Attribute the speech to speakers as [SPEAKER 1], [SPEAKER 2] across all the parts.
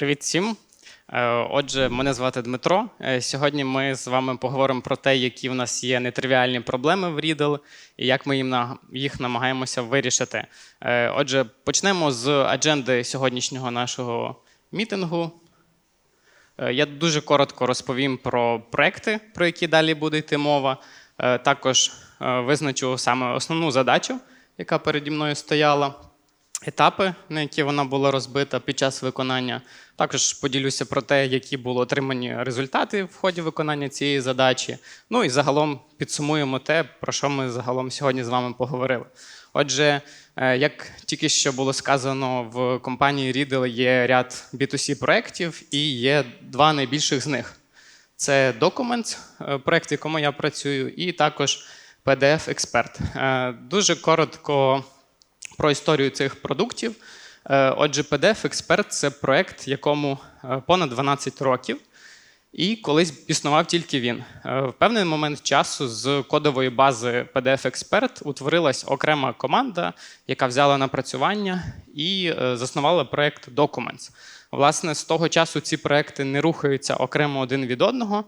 [SPEAKER 1] Привіт всім. Е, Отже, мене звати Дмитро. Е, Сьогодні ми з вами поговоримо про те, які в нас є нетривіальні проблеми в Riddle і як ми їх намагаємося вирішити. Е, Отже, почнемо з адженди сьогоднішнього нашого мітингу. Я дуже коротко розповім про проекти, про які далі буде йти мова. Також визначу саме основну задачу, яка переді мною стояла, етапи, на які вона була розбита під час виконання. Також поділюся про те, які були отримані результати в ході виконання цієї задачі. Ну і загалом підсумуємо те, про що ми загалом сьогодні з вами поговорили. Отже, е, як тільки що було сказано, в компанії Riddle є ряд B2C проєктів і є два найбільших з них. Це Documents, е, проєкт, в якому я працюю, і також PDF Expert. Е, Дуже коротко про історію цих продуктів. Е, Отже, PDF Expert це проєкт, якому е, понад 12 років. І колись існував тільки він. Е, В певний момент часу з кодової бази PDF Expert утворилась окрема команда, яка взяла напрацювання і заснувала проєкт Documents. Власне, з того часу ці проекти не рухаються окремо один від одного.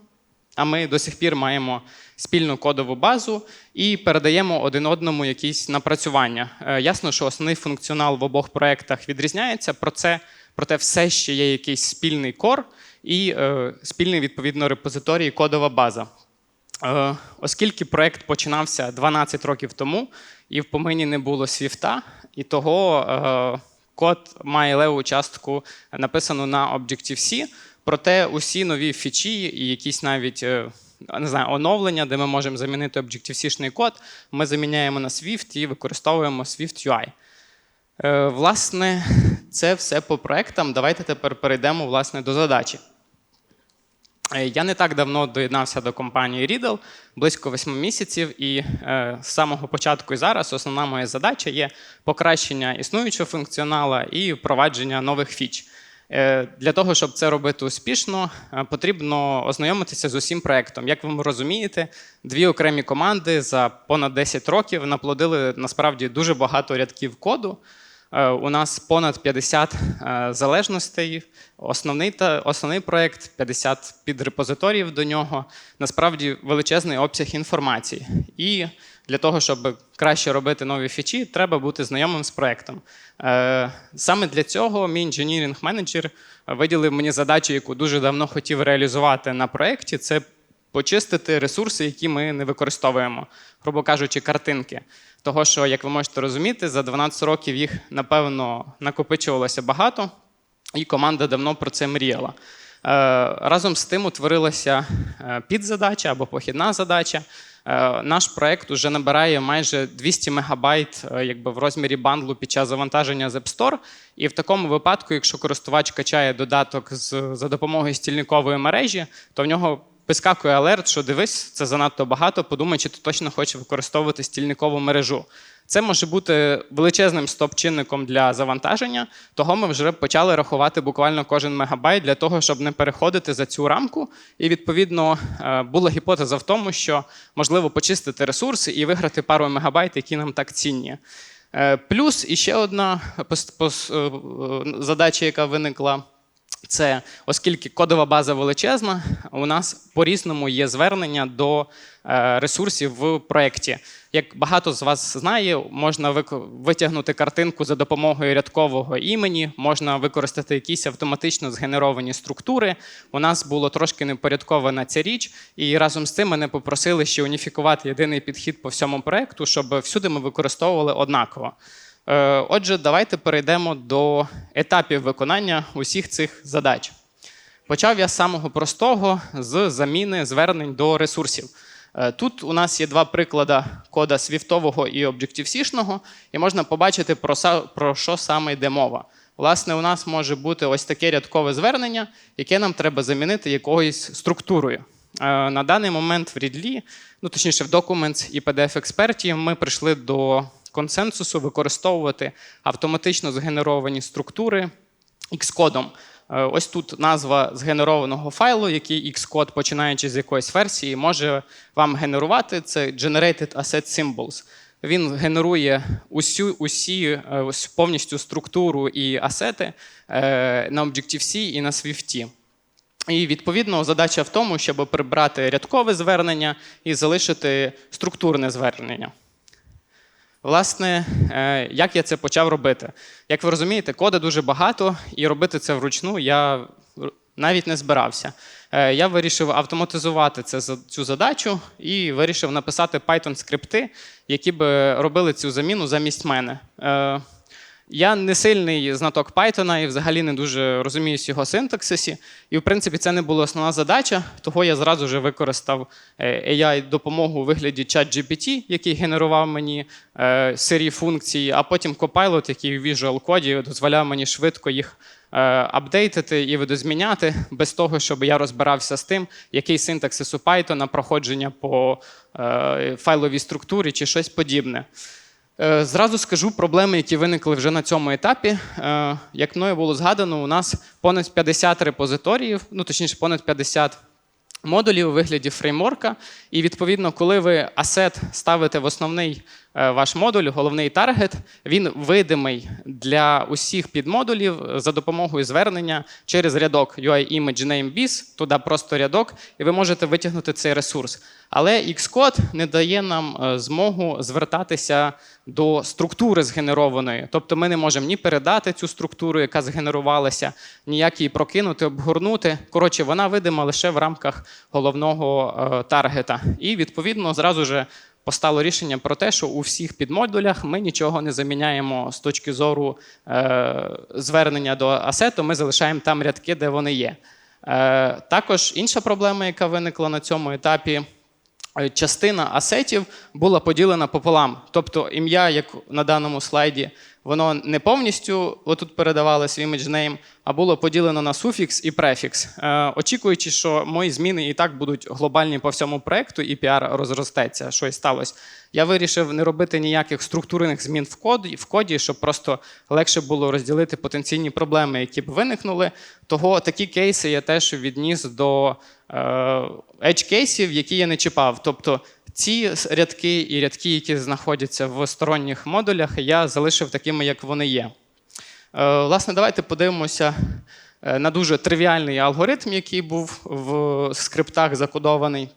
[SPEAKER 1] А ми до сих пір маємо спільну кодову базу і передаємо один одному якісь напрацювання. Е, Ясно, що основний функціонал в обох проєктах відрізняється. Про проте все ще є якийсь спільний кор і е, спільний відповідно репозиторій, кодова база. Е, Оскільки проєкт починався 12 років тому, і в помині не було свіфта, і того е, код має леву частку написану на Objective-C, проте усі нові фічі і якісь навіть е, не знаю, оновлення, де ми можемо замінити Objective-C-шний код, ми заміняємо на Swift і використовуємо Swift UI. Е, Власне, це все по проектам. Давайте тепер перейдемо власне, до задачі. Е, Я не так давно доєднався до компанії Riddle, близько восьми місяців, і е, з самого початку і зараз основна моя задача є покращення існуючого функціонала і впровадження нових фіч. Е, Для того, щоб це робити успішно, е, потрібно ознайомитися з усім проектом. Як ви розумієте, дві окремі команди за понад 10 років наплодили насправді дуже багато рядків коду. Е, У нас понад 50 е, залежностей. Основний та основний проект, 50 підрепозиторіїв до нього. Насправді величезний обсяг інформації. І для того, щоб краще робити нові фічі, треба бути знайомим з проектом. Е, Саме для цього мій інженірінг менеджер виділив мені задачу, яку дуже давно хотів реалізувати на проєкті. Це почистити ресурси, які ми не використовуємо, грубо кажучи, картинки. Того, що, як ви можете розуміти, за 12 років їх напевно накопичувалося багато, і команда давно про це мріяла. Е, Разом з тим утворилася е, підзадача або похідна задача. Е, Наш проект вже набирає майже 200 мегабайт е, якби, в розмірі бандлу під час завантаження з App Store. І в такому випадку, якщо користувач качає додаток з, за допомогою стільникової мережі, то в нього вискакує алерт, що дивись, це занадто багато, подумай, чи ти точно хочеш використовувати стільникову мережу. Це може бути величезним стоп-чинником для завантаження. Того ми вже почали рахувати буквально кожен мегабайт для того, щоб не переходити за цю рамку. І відповідно е, була гіпотеза в тому, що можливо почистити ресурси і виграти пару мегабайт, які нам так цінні. Е, Плюс іще одна е, задача, яка виникла. Це оскільки кодова база величезна, у нас по-різному є звернення до е, ресурсів в проєкті. Як багато з вас знає, можна витягнути картинку за допомогою рядкового імені, можна використати якісь автоматично згенеровані структури. У нас було трошки непорядкована ця річ, і разом з цим мене попросили ще уніфікувати єдиний підхід по всьому проєкту, щоб всюди ми використовували однаково. Е, Отже, давайте перейдемо до етапів виконання усіх цих задач. Почав я з самого простого з заміни звернень до ресурсів. Е, Тут у нас є два приклади кода свіфтового і Objective-C-шного, і можна побачити, про, що саме йде мова. Власне, у нас може бути ось таке рядкове звернення, яке нам треба замінити якоюсь структурою. Е, На даний момент в Рідлі, ну точніше, в Documents і PDF Expert ми прийшли до консенсусу використовувати автоматично згенеровані структури Xcode. Е, Ось тут назва згенерованого файлу, який Xcode, починаючи з якоїсь версії, може вам генерувати. Це Generated Asset Symbols. Він генерує усю, усі е, повністю структуру і асети е, на Objective-C і на Swift. І відповідно задача в тому, щоб прибрати рядкове звернення і залишити структурне звернення. Власне, е, як я це почав робити? Як ви розумієте, кода дуже багато, і робити це вручну я навіть не збирався. Е, Я вирішив автоматизувати це, цю задачу і вирішив написати Python-скрипти, які б робили цю заміну замість мене. Я не сильний знаток Python і взагалі не дуже розуміюсь його синтаксисі. І, в принципі, це не була основна задача, того я зразу вже використав е, AI-допомогу у вигляді ChatGPT, який генерував мені е, сирі функції, а потім Copilot, який в Visual Code дозволяв мені швидко їх е, апдейтити і видозміняти, без того, щоб я розбирався з тим, який синтаксис у Python, проходження по файловій структурі чи щось подібне. Е, Зразу скажу проблеми, які виникли вже на цьому етапі. Е, Як мною було згадано, у нас понад 50 репозиторіїв, ну точніше, понад 50 модулів у вигляді фреймворка. І відповідно, коли ви асет ставите в основний ваш модуль, головний таргет, він видимий для усіх підмодулів за допомогою звернення через рядок UI image name biz, туди просто рядок, і ви можете витягнути цей ресурс. Але Xcode не дає нам е, змогу звертатися до структури згенерованої. Тобто ми не можемо ні передати цю структуру, яка згенерувалася, ніяк її прокинути, обгорнути. Коротше, вона видима лише в рамках головного е, таргета. І відповідно зразу же постало рішення про те, що у всіх підмодулях ми нічого не заміняємо з точки зору е, звернення до асету. Ми залишаємо там рядки, де вони є. Е, також інша проблема, яка виникла на цьому етапі. Е, Частина асетів була поділена пополам. Тобто ім'я, як на даному слайді, воно не повністю отут передавалось в name, а було поділено на суфікс і префікс. Е, очікуючи, що мої зміни і так будуть глобальні по всьому проекту, і піар розростеться, що і сталося. Я вирішив не робити ніяких структурних змін в коді, в коді, щоб просто легше було розділити потенційні проблеми, які б виникнули. Того такі кейси я теж відніс до edge кейсів, які я не чіпав. Тобто ці рядки і рядки, які знаходяться в сторонніх модулях, я залишив такими, як вони є. Е, Власне, давайте подивимося е, на дуже тривіальний алгоритм, який був в скриптах закодований.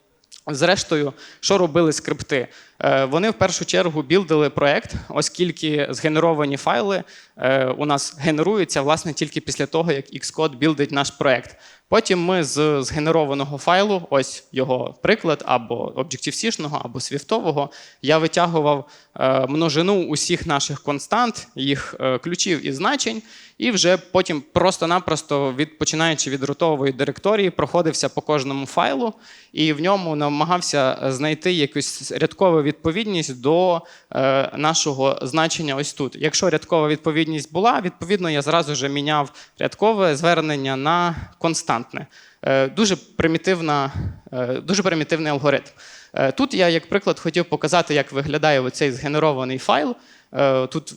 [SPEAKER 1] Зрештою, що робили скрипти? Е, Вони в першу чергу білдили проект, оскільки згенеровані файли е, у нас генеруються власне тільки після того, як Xcode білдить наш проект. Потім ми з згенерованого файлу, ось його приклад, або Objective-C, або свіфтового, я витягував е, множину усіх наших констант, їх ключів і значень, і вже потім просто-напросто, від, починаючи від рутової директорії, проходився по кожному файлу, і в ньому намагався знайти якусь рядкову відповідність до е, нашого значення ось тут. Якщо рядкова відповідність була, відповідно я зразу ж міняв рядкове звернення на константне. Е, дуже, примітивна, е, дуже примітивний алгоритм. Е, Тут я, як приклад, хотів показати, як виглядає оцей згенерований файл. Е, Тут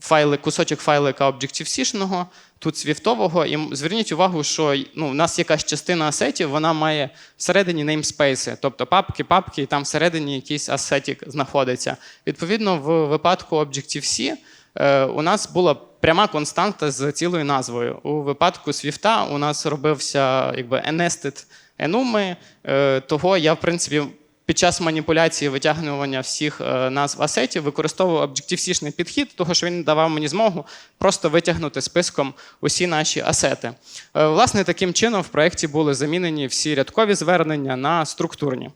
[SPEAKER 1] файли, кусочок файлика Objective-C, тут свіфтового. І зверніть увагу, що ну, в нас якась частина асетів, вона має всередині namespace, тобто папки, папки, і там всередині якийсь асетік знаходиться. Відповідно, в випадку Objective-C е, у нас була пряма константа з цілою назвою. У випадку Swift у нас робився якби nested enum, е, того я, в принципі, під час маніпуляції витягнення всіх е, назв асетів використовував Objective-C підхід, тому що він давав мені змогу просто витягнути списком усі наші асети. Е, Власне, таким чином в проєкті були замінені всі рядкові звернення на структурні.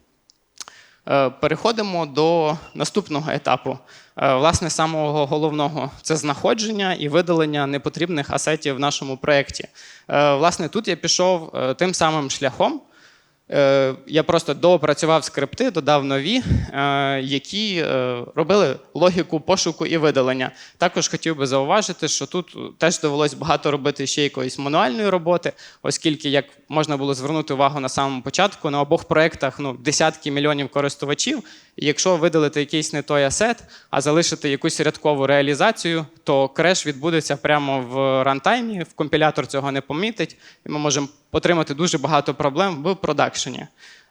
[SPEAKER 1] Е, Переходимо до наступного етапу, власне, самого головного це знаходження і видалення непотрібних асетів в нашому проєкті. Власне, тут я пішов тим самим шляхом. Е, Я просто доопрацював скрипти, додав нові, е, які е, робили логіку пошуку і видалення. Також хотів би зауважити, що тут теж довелось багато робити ще якоїсь мануальної роботи, оскільки, як можна було звернути увагу на самому початку, на обох проєктах ну, десятки мільйонів користувачів. І якщо видалити якийсь не той асет, а залишити якусь рядкову реалізацію, то креш відбудеться прямо в рантаймі, в компілятор цього не помітить, і ми можемо отримати дуже багато проблем в продакшені.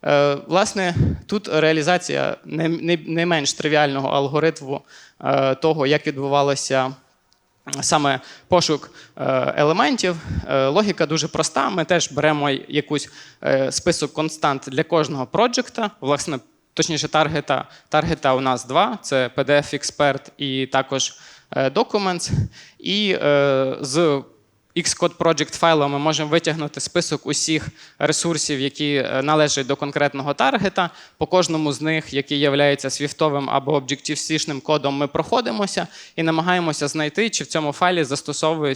[SPEAKER 1] Е, Власне, тут реалізація не, менш тривіального алгоритму е, того, як відбувалося саме пошук е, елементів. Логіка дуже проста. Ми теж беремо якийсь список констант для кожного проджекта. Власне, точніше, таргета. Таргета у нас два: це PDF Expert і також Documents. І з Xcode Project файлу ми можемо витягнути список усіх ресурсів, які е, належать до конкретного таргета. По кожному з них, який є свіфтовим або Objective-C кодом, ми проходимося і намагаємося знайти, чи в цьому файлі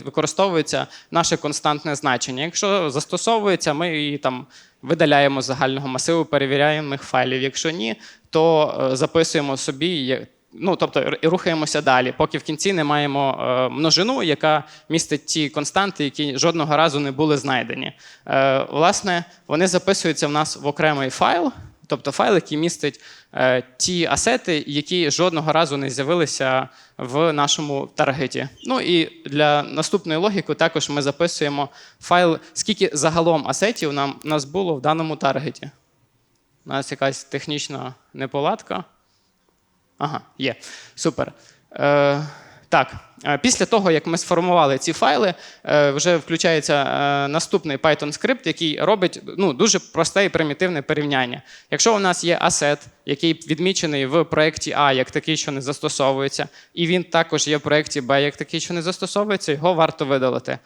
[SPEAKER 1] використовується наше константне значення. Якщо застосовується, ми її там видаляємо з загального масиву перевіряємих файлів. Якщо ні, то е, записуємо собі. Ну, тобто рухаємося далі, поки в кінці не маємо е, множину, яка містить ті константи, які жодного разу не були знайдені. Е, власне, вони записуються в нас в окремий файл, тобто файл, який містить е, ті асети, які жодного разу не з'явилися в нашому таргеті. Ну і для наступної логіки також ми записуємо файл, скільки загалом асетів нам нас було в даному таргеті. У нас якась технічна неполадка. Ага, є. Супер. Е, так, е, після того, як ми сформували ці файли, е, вже включається е, наступний Python скрипт, який робить ну, дуже просте і примітивне порівняння. Якщо у нас є асет, який відмічений в проєкті А як такий, що не застосовується, і він також є в проєкті Б як такий, що не застосовується, його варто видалити.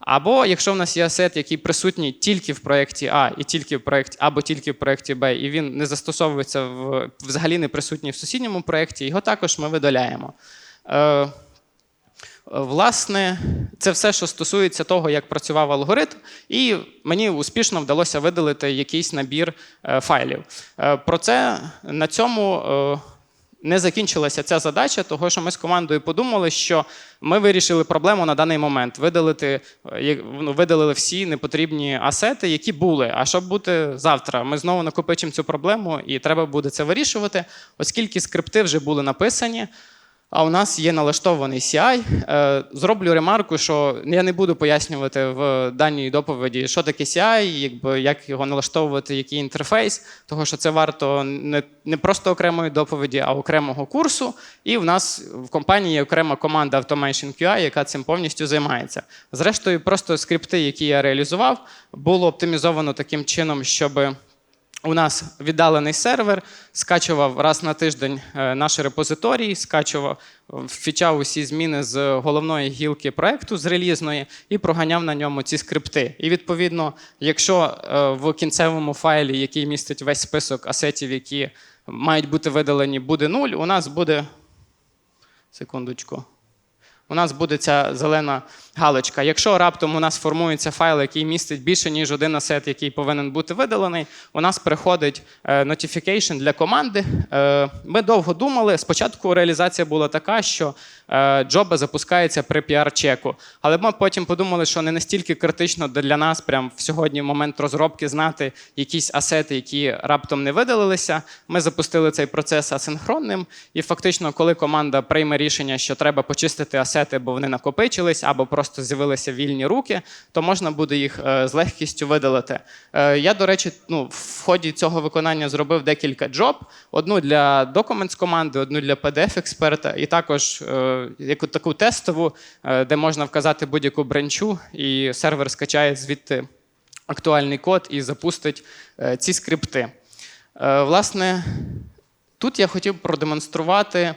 [SPEAKER 1] Або якщо в нас є асет, який присутній тільки в проєкті А, і тільки в проєкті, або тільки в проєкті Б, і він не застосовується в взагалі не присутній в сусідньому проєкті, його також ми видаляємо. Е, Власне, це все, що стосується того, як працював алгоритм, і мені успішно вдалося видалити якийсь набір е, файлів. Е, Про це на цьому е, не закінчилася ця задача, того що ми з командою подумали, що ми вирішили проблему на даний момент. Видалити, е, ну, видалили всі непотрібні асети, які були. А щоб бути завтра, ми знову накопичимо цю проблему, і треба буде це вирішувати, оскільки скрипти вже були написані. А у нас є налаштований CI. Е, Зроблю ремарку, що я не буду пояснювати в даній доповіді, що таке CI, якби як його налаштовувати, який інтерфейс, тому що це варто не, не просто окремої доповіді, а окремого курсу. І в нас в компанії є окрема команда Automation QI, яка цим повністю займається. Зрештою, просто скрипти, які я реалізував, було оптимізовано таким чином, щоб у нас віддалений сервер, скачував раз на тиждень е, наш репозиторій, скачував, фічав усі зміни з головної гілки проекту з релізної і проганяв на ньому ці скрипти. І відповідно, якщо е, в кінцевому файлі, який містить весь список асетів, які мають бути видалені, буде нуль, у нас буде. Секундочку у нас буде ця зелена галочка. Якщо раптом у нас формується файл, який містить більше, ніж один асет, який повинен бути видалений, у нас приходить е, notification для команди. Е, Ми довго думали. Спочатку реалізація була така, що джоба запускається при піар-чеку. Але ми потім подумали, що не настільки критично для нас, прям в сьогодні, момент розробки, знати якісь асети, які раптом не видалилися. Ми запустили цей процес асинхронним, і фактично, коли команда прийме рішення, що треба почистити асети, бо вони накопичились, або просто з'явилися вільні руки, то можна буде їх е, з легкістю видалити. Е, Я, до речі, ну, в ході цього виконання зробив декілька джоб: одну для Documents команди, одну для PDF-експерта, і також е, яку таку тестову, е, де можна вказати будь-яку бренчу, і сервер скачає звідти актуальний код і запустить е, ці скрипти. Е, Власне, тут я хотів продемонструвати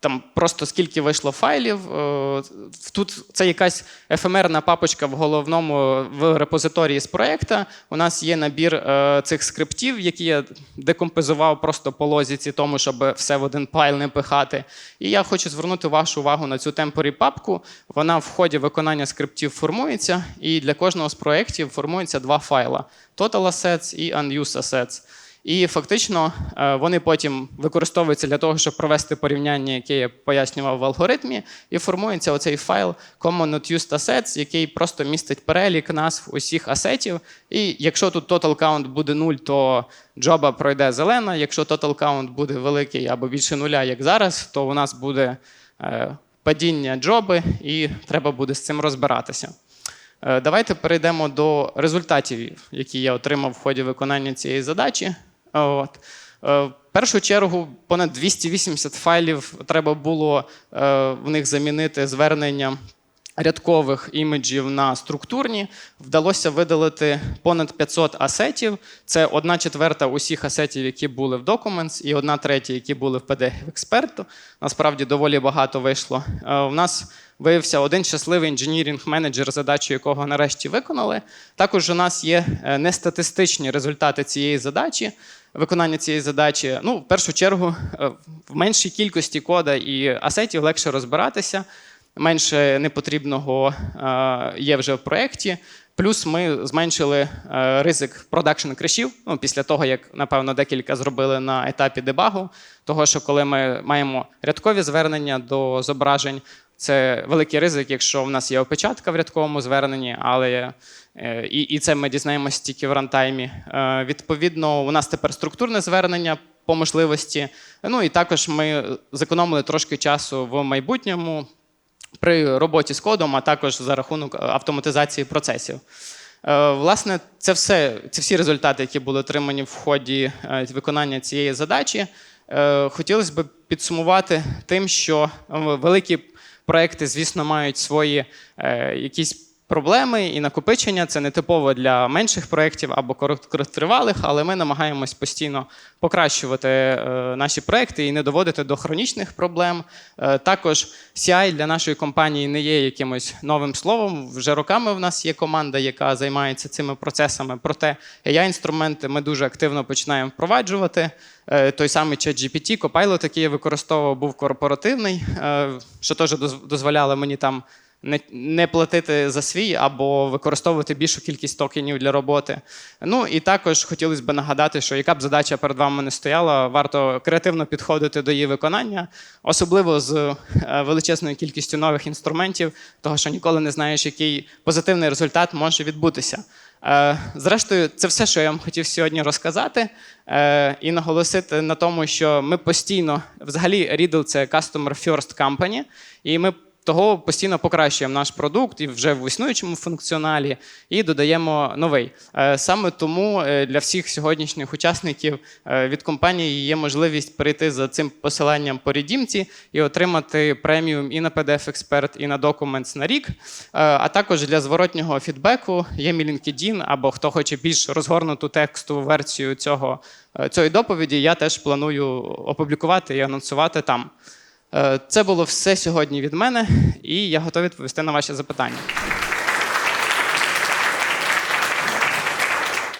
[SPEAKER 1] там просто скільки вийшло файлів. Е, Тут це якась ефемерна папочка в головному в репозиторії з проєкту. У нас є набір е, цих скриптів, які я декомпозував просто по лозіці, тому щоб все в один файл не пихати. І я хочу звернути вашу увагу на цю темporary папку. Вона в ході виконання скриптів формується, і для кожного з проєктів формується два файла: Total Assets і Unused Assets. І фактично е, вони потім використовуються для того, щоб провести порівняння, яке я пояснював в алгоритмі, і формується оцей файл Common Used Assets, який просто містить перелік назв усіх асетів. І якщо тут total count буде 0, то джоба пройде зелена. Якщо total count буде великий або більше нуля, як зараз, то у нас буде е, падіння джоби, і треба буде з цим розбиратися. Е, Давайте перейдемо до результатів, які я отримав в ході виконання цієї задачі. От. Е, В першу чергу понад 280 файлів треба було е, в них замінити звернення рядкових іміджів на структурні. Вдалося видалити понад 500 асетів. Це одна четверта усіх асетів, які були в Documents, і одна третя, які були в PDF експерту. Насправді доволі багато вийшло. Е, У нас виявився один щасливий інженірінг-менеджер, задачу якого нарешті виконали. Також у нас є е, нестатистичні результати цієї задачі. Виконання цієї задачі, ну, в першу чергу, е, в меншій кількості кода і асетів легше розбиратися менше непотрібного е, є вже в проєкті. Плюс ми зменшили е, ризик продакшн кришів ну, після того, як, напевно, декілька зробили на етапі дебагу. Того, що коли ми маємо рядкові звернення до зображень, це великий ризик, якщо в нас є опечатка в рядковому зверненні, але е, і, і це ми дізнаємося тільки в рантаймі. Е, Відповідно, у нас тепер структурне звернення по можливості. Ну і також ми зекономили трошки часу в майбутньому при роботі з кодом, а також за рахунок автоматизації процесів. Е, Власне, це все, це всі результати, які були отримані в ході е, виконання цієї задачі. Е, Хотілося б підсумувати тим, що е, великі проекти, звісно, мають свої е, якісь проблеми і накопичення. Це не типово для менших проєктів або короткотривалих, але ми намагаємось постійно покращувати е, наші проекти і не доводити до хронічних проблем. Е, Також CI для нашої компанії не є якимось новим словом. Вже роками в нас є команда, яка займається цими процесами. Проте ai інструменти ми дуже активно починаємо впроваджувати. Е, Той самий ChatGPT, Copilot, який я використовував, був корпоративний, що теж доз- дозволяло мені там не, платити за свій або використовувати більшу кількість токенів для роботи. Ну і також хотілося б нагадати, що яка б задача перед вами не стояла, варто креативно підходити до її виконання, особливо з е, величезною кількістю нових інструментів, того що ніколи не знаєш, який позитивний результат може відбутися. Е, Зрештою, це все, що я вам хотів сьогодні розказати, е, і наголосити на тому, що ми постійно, взагалі, Riddle – це Customer First Company, і ми того постійно покращуємо наш продукт і вже в існуючому функціоналі, і додаємо новий. Е, Саме тому е, для всіх сьогоднішніх учасників е, від компанії є можливість перейти за цим посиланням по редімці і отримати преміум і на PDF Expert, і на Documents на рік. А також для зворотнього фідбеку є мій LinkedIn, або хто хоче більш розгорнуту текстову версію цього, цієї доповіді, я теж планую опублікувати і анонсувати там. Е, Це було все сьогодні від мене, і я готовий відповісти на ваші запитання.